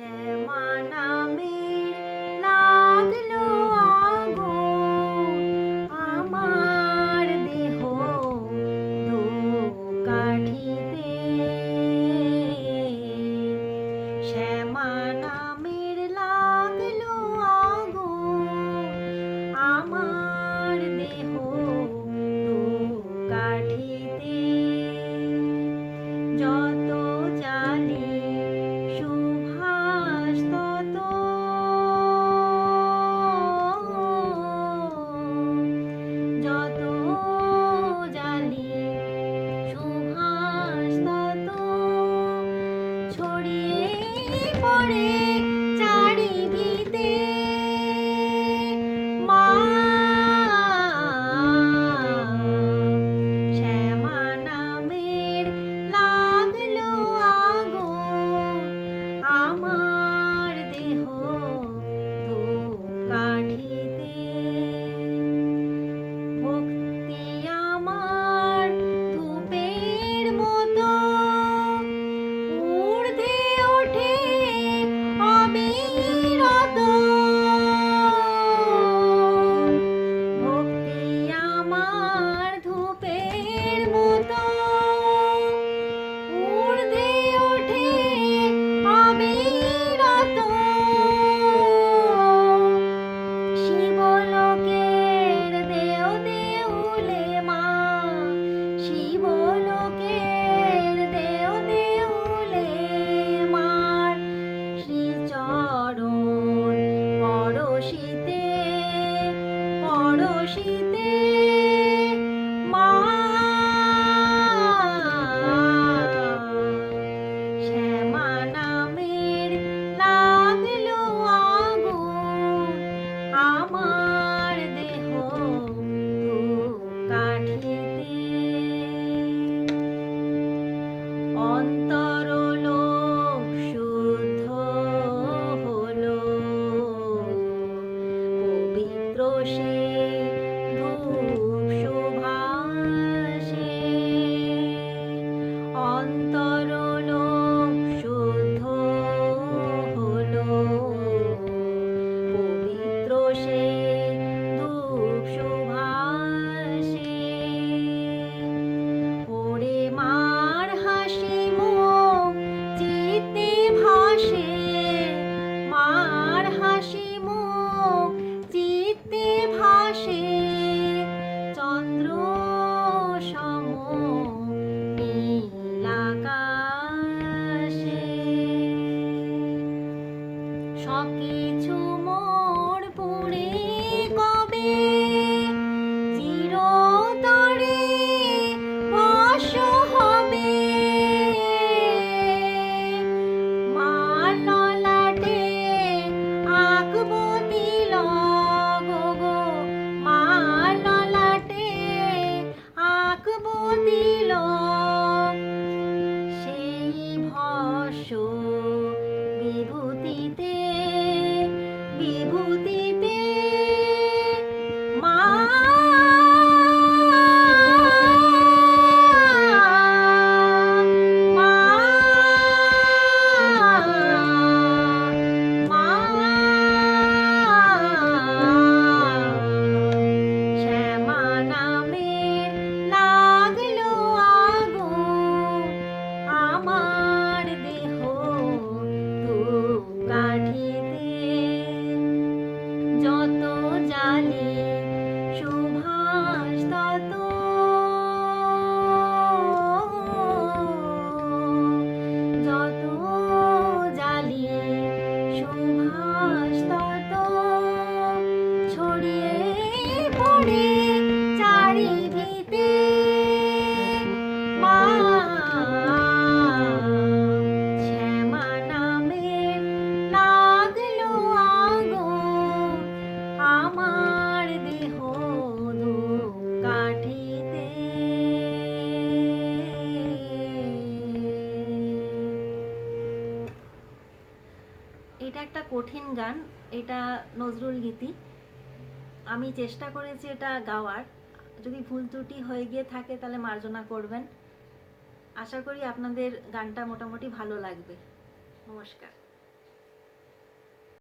Manami. সব এটা একটা কঠিন গান, এটা নজরুল গীতি। আমি চেষ্টা করেছি এটা গাওয়ার। যদি ভুল ত্রুটি হয়ে গিয়ে থাকে তাহলে মার্জনা করবেন। আশা করি আপনাদের গানটা মোটামুটি ভালো লাগবে। নমস্কার।